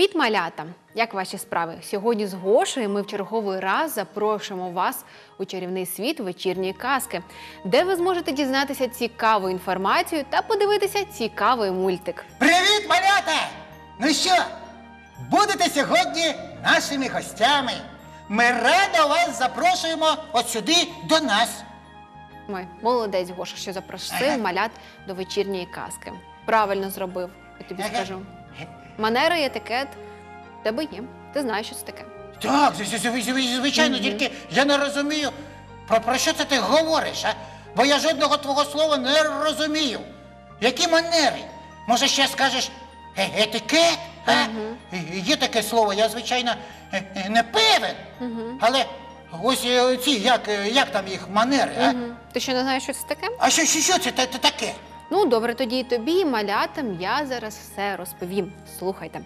Привіт, малята! Як ваші справи? Сьогодні з Гошею ми в черговий раз запрошуємо вас у чарівний світ вечірньої казки, де ви зможете дізнатися цікаву інформацію та подивитися цікавий мультик. Привіт, малята! Ну що, будете сьогодні нашими гостями. Ми радо вас запрошуємо от сюди до нас. Ой, молодець Гоша, що запросив Ага. малят до вечірньої казки. Правильно зробив, я тобі Ага. скажу. Манери і етикет в тебе є. Ти знаєш, що це таке. Так, з- з- з- з- звичайно, тільки я не розумію, про, про що це ти говориш, а? Бо я жодного твого слова не розумію. Які манери? Може, ще скажеш е- етикет? А? Е, Є таке слово, я, звичайно, е, е, не певен. Але ось е, ці, як, е, як там їх манери, а? Мгм. Ти що не знаєш, що це таке? А що, що, що це та- та- таке? Ну, добре, тоді і тобі, і малятам я зараз все розповім. Слухайте.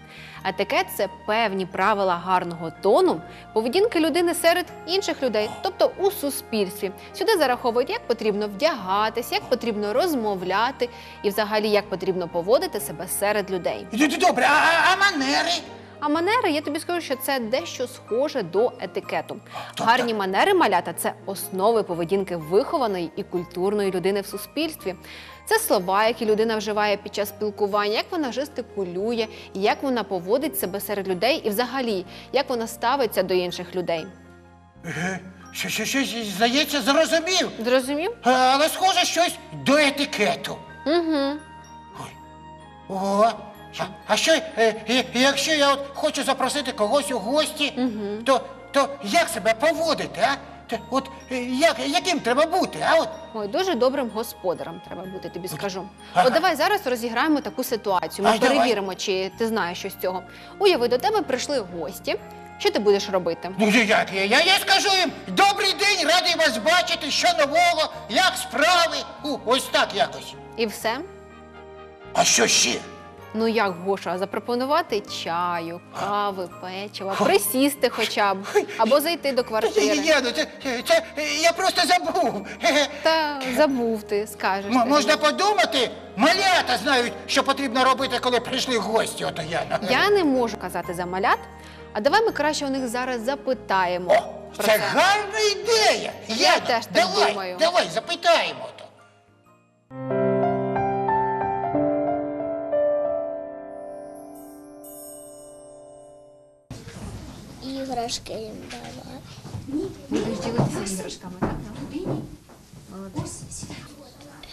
Етикет це певні правила гарного тону, поведінки людини серед інших людей, тобто у суспільстві. Сюди зараховують, як потрібно вдягатись, як потрібно розмовляти і взагалі як потрібно поводити себе серед людей. Добре, а манери? А манери, я тобі скажу, що це дещо схоже до етикету. Гарні манери малята це основи поведінки вихованої і культурної людини в суспільстві. Це слова, які людина вживає під час спілкування, як вона жестикулює, як вона поводить себе серед людей, і взагалі як вона ставиться до інших людей. Е, Що, що, що, здається, зрозумів. Зрозумів? Е, Але схоже щось до етикету. Угу. Ого. А, а що, е, е, якщо я от хочу запросити когось у гості, то, то як себе поводити, а? Та От е, як, яким треба бути, а от? Ой, дуже добрим господарем треба бути, тобі скажу. Ага. От давай зараз розіграємо таку ситуацію. Ми Ай, давай. перевіримо, чи ти знаєш щось з цього. Уяви, до тебе прийшли гості. Що ти будеш робити? Ну як я, я, я скажу їм, добрий день, радий вас бачити, що нового, як справи. У, ось так якось. І все? А що ще? Ну як Гоша, запропонувати чаю, кави, печива, присісти хоча б, або зайти до квартири. ні, ну це, це я просто забув. Та забув ти, скажеш. М- можна подумати, малята знають, що потрібно робити, коли прийшли гості. Ото я. Я не можу казати за малят, а давай ми краще у них зараз запитаємо. О, про це гарна ідея. Яна, теж так давай, думаю. Давай, запитаємо іграшки їм давати. Будеш ділитися іграшками, так?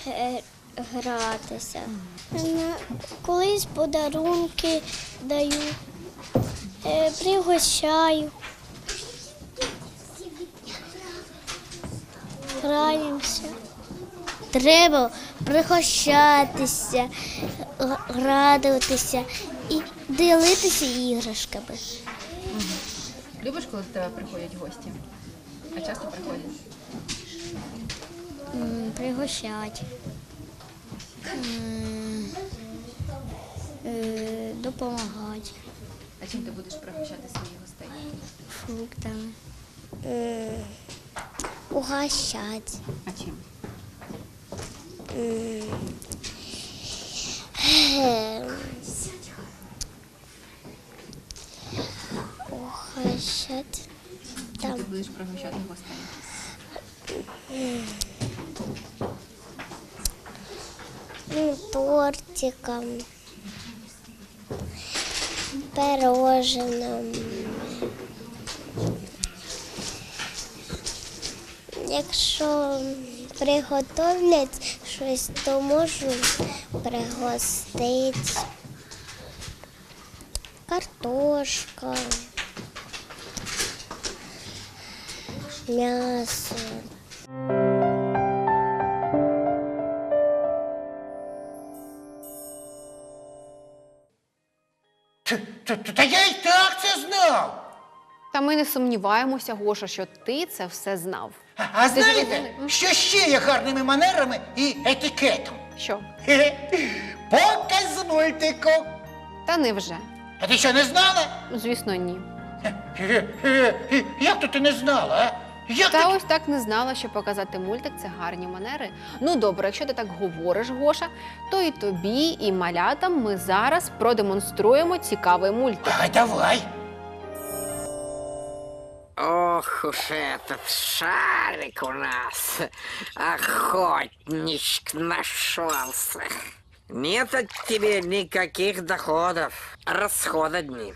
Е, Гратися. Колись подарунки даю, е, пригощаю. Граємося. Треба пригощатися, радуватися і ділитися іграшками. Любиш, коли до тебе приходять гості? А часто приходять? М, Пригощать. М, е, Допомагати А чим ти будеш пригощати своїх гостей? фруктами. Угощать. А чим? Угощать. Там Ти будеш пригощати гостей? ну, тортиком, пирожным. Якщо приготовлять щось, то можу пригостити. Картошка, м'ясо. Та, та, та- та я і так це знав. Та ми не сумніваємося, Гоша, що ти це все знав. А, а Ти ж знаєте, розумний. Що ще є гарними манерами і етикетом? Що? Хе-хе. Показ мультику. Та невже? А ти що не знала? Звісно, ні. Як то ти не знала, а? Як Та так? ось так не знала, що показати мультик це гарні манери. Ну добре, якщо ти так говориш, Гоша, то і тобі, і малятам ми зараз продемонструємо цікавий мультик. А, давай. Ох уж этот шарик у нас, охотничек нашелся. Нет от тебе никаких доходов, расход одни.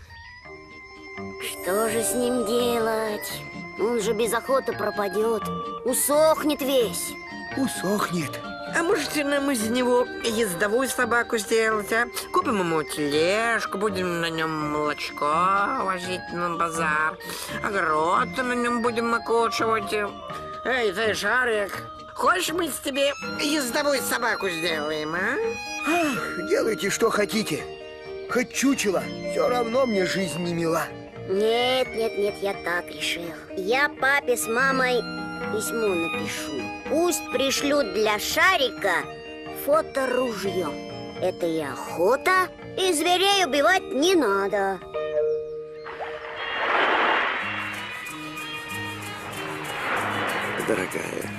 Что же с ним делать? Он же без охоты пропадет. Усохнет весь. Усохнет. А можете нам из него ездовую собаку сделать, а? Купим ему тележку, будем на нем молочко возить на базар, огород на нем будем окучивать. Эй, ты, Шарик, хочешь мы с тебе ездовую собаку сделаем, а? Ах, делайте, что хотите. Хоть чучело, все равно мне жизнь не мила. Нет, нет, нет, я так решил. Я папе с мамой письмо напишу. Пусть пришлют для шарика фоторужье. Это и охота, и зверей убивать не надо. Дорогая,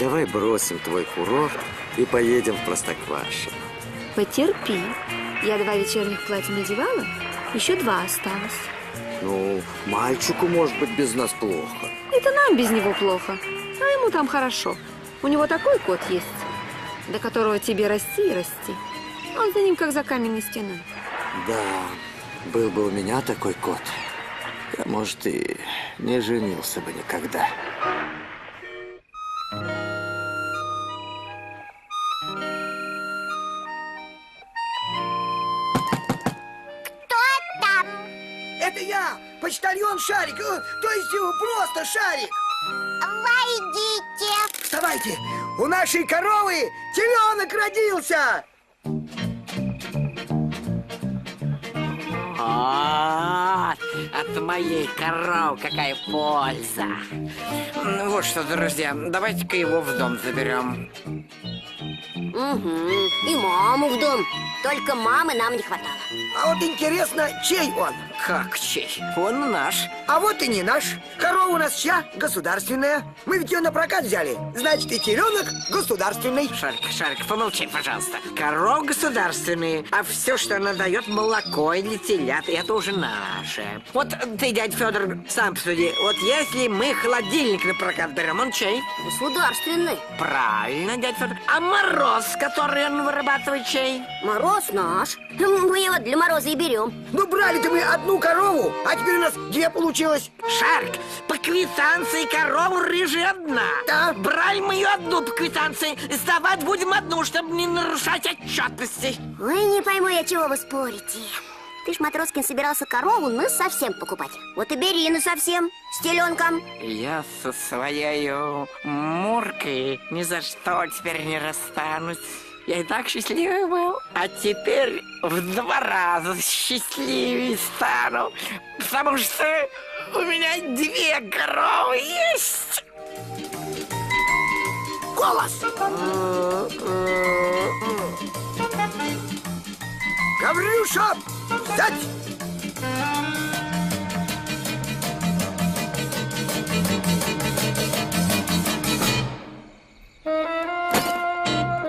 давай бросим твой курорт и поедем в Простоквашино. Потерпи. Я два вечерних платья надевала, еще два осталось. Ну, мальчику, может быть, без нас плохо. Это нам без него плохо, а ему там хорошо. У него такой кот есть, до которого тебе расти и расти. Он за ним как за каменной стеной. Да, был бы у меня такой кот, я, может, и не женился бы никогда. Я, почтальон Шарик, э, то есть э, просто Шарик. Войдите. Вставайте, у нашей коровы теленок родился. Вот, от моей коровы какая польза. Ну, Вот что, друзья, давайте-ка его в дом заберем. Угу. И маму в дом. Только мамы нам не хватало. А вот интересно, чей он? Как чей? Он наш. А вот и не наш. Корова у нас чья? Государственная. Мы ведь ее на прокат взяли. Значит, и теленок государственный. Шарик, Шарик, помолчи, пожалуйста. Коров государственные, а все, что она дает, молоко или телят, это уже наше. Вот ты, дядь Федор, сам посуди. Вот если мы холодильник на прокат берем, он чей? Государственный. Правильно, дядь Федор. А мороз, который он вырабатывает, чей? Мороз наш. Мы его для мороза и берем. Ну, брали-то мы одну корову, а теперь у нас две получилось. Шарик, по квитанции корову рыжая одна. Да. Брали мы ее одну по квитанции, сдавать будем одну, чтобы не нарушать отчетности. Ой, не пойму я, чего вы спорите. Ты ж, Матроскин, собирался корову на совсем покупать. Вот и бери на совсем, с теленком. Я со своей Муркой ни за что теперь не расстанусь. Я и так счастливый был, а теперь в два раза счастливее стану, потому что у меня две коровы есть. Голос! Гаврюша, взять!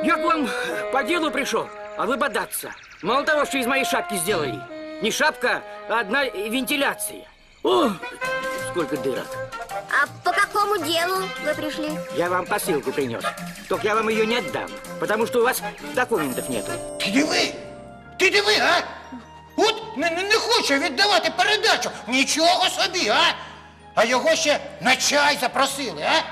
Я к вам по делу пришел, а вы бодаться. Мало того, что из моей шапки сделали. Не шапка, а одна вентиляция. О, сколько дырок. А по какому делу вы пришли? Я вам посылку принес. Только я вам ее не отдам, потому что у вас документов нету. Ти диви! Ти диви, а? От не, не, не хоче віддавати передачу. Нічого собі, а? А його ще на чай запросили, а?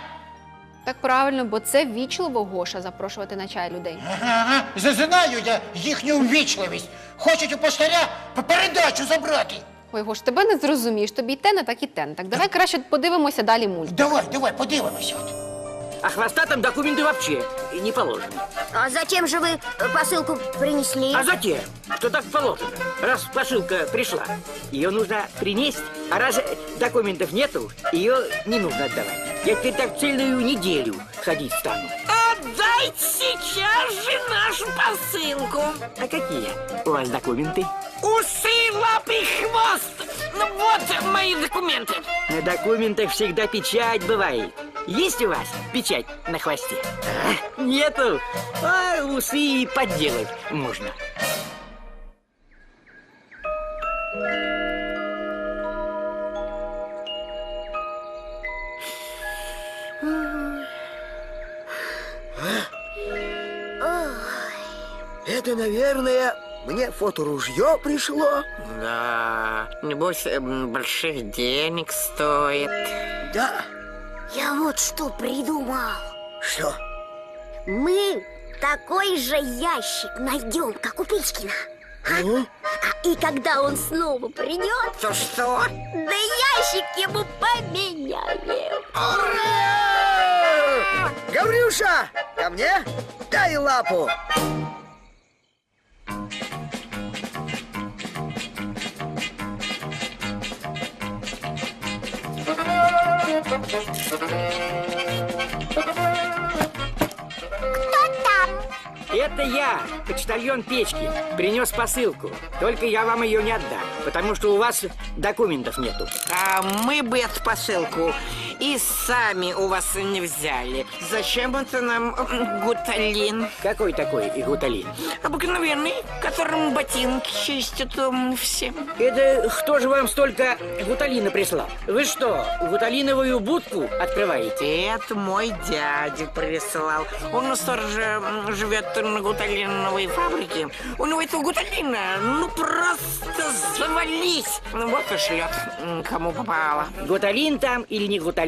Так правильно, бо це вічливо Гоша запрошувати на чай людей. Ага. Зазинаю я їхню ввічливість. Хочуть у поштаря передачу забрати. Ой, Гош, тебе не зрозумієш, тобі й те не так і те не так. Давай краще подивимося далі мульт. Давай, давай, подивимося. От. А хвоста там документы вообще не положено. А зачем же вы э, посылку принесли? А затем, что так положено. Раз посылка пришла, ее нужно принести. А раз документов нету, ее не нужно отдавать. Я теперь так целую неделю ходить стану. Отдай Забирайте сейчас же нашу посылку. А какие у вас документы? Усы, лапы, хвост. Ну вот мои документы. На документах всегда печать бывает. Есть у вас печать на хвосте? А, нету. А усы и подделать можно. Это, наверное, мне фоторужье пришло. Да, небось, больших денег стоит. Да. Я вот что придумал. Что? Мы такой же ящик найдем, как у Печкина. Ну? А и когда он снова придет, То что? да ящик ему поменяем. Ура! Гаврюша, ко мне? Дай лапу. Это я, почтальон печки, принес посылку. Только я вам ее не отдам, потому что у вас документов нету. А мы бы эту посылку и сами у вас не взяли. Зачем это нам гуталин? Какой такой игуталин? Обыкновенный, которым ботинки чистят м, все. Это кто же вам столько гуталина прислал? Вы что, гуталиновую будку открываете? Это мой дядя прислал. Он м, живет на гуталиновой фабрике. У него этого гуталина, ну просто завались. Ну вот и шлет, кому попало. Гуталин там или не гуталин,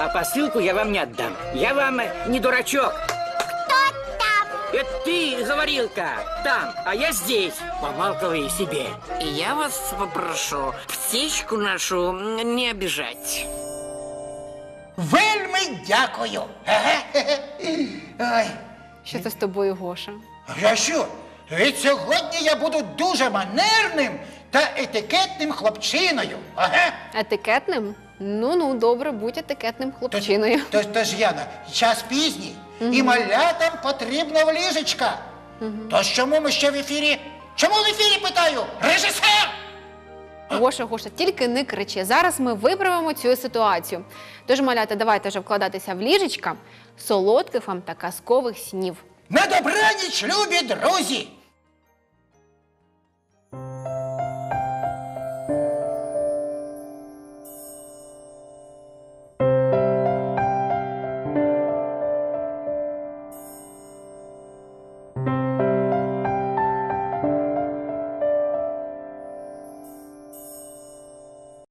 а посылку я вам не отдам. Я вам не дурачок. Кто там? Это ты, говорилка, там, а я здесь. Помалковай себе. И я вас попрошу птичку нашу м, не обижать. Вельми дякую. Ага. Ой. Що це з тобою, Гоша? А що? Від сьогодні я буду дуже манерним та етикетним хлопчиною. Ага. Етикетним? Ну ну, добре, будь етикетним хлопчиною. Тож, тож, Яна, час пізній, і малятам потрібна в ліжечка. Тож чому ми ще в ефірі? Чому в ефірі питаю? Режисер! Гоша, Гоша, тільки не кричи. Зараз ми виправимо цю ситуацію. Тож, малята, давайте вже вкладатися в ліжечка. Солодких вам та казкових снів. На добраніч, любі друзі!